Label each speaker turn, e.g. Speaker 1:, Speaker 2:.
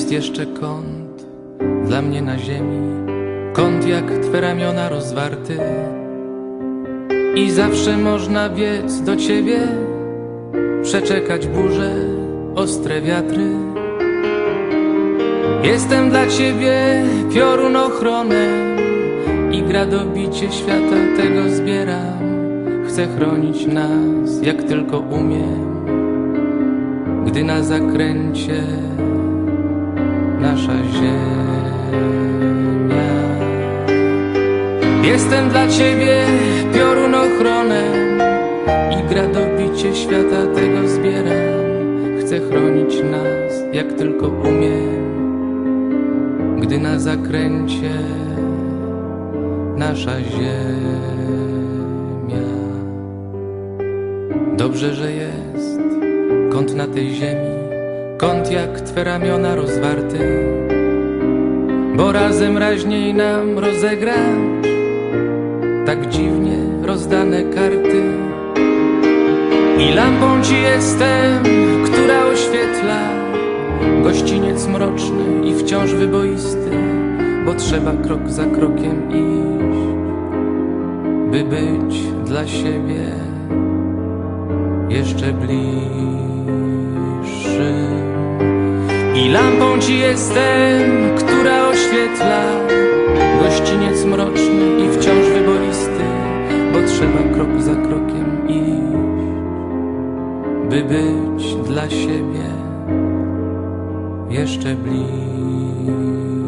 Speaker 1: Jest jeszcze kąt dla mnie na ziemi, kąt jak twe ramiona rozwarty. I zawsze można biec do ciebie, przeczekać burze, ostre wiatry. Jestem dla ciebie piorun ochronem i gradobicie świata tego zbieram. Chcę chronić nas jak tylko umiem, gdy na zakręcie nasza ziemia. Jestem dla ciebie piorun ochronem i gradobicie świata tego zbieram. Chcę chronić nas jak tylko umiem, gdy na zakręcie nasza ziemia. Dobrze, że jest kąt na tej ziemi, kąt jak twe ramiona rozwarty, bo razem raźniej nam rozegrać tak dziwnie rozdane karty. I lampą ci jestem, która oświetla gościniec mroczny i wciąż wyboisty, bo trzeba krok za krokiem iść, by być dla siebie jeszcze bliższym. I lampą ci jestem, która oświetla gościniec mroczny i wciąż wyboisty, bo trzeba krok za krokiem iść, by być dla siebie jeszcze bliższym.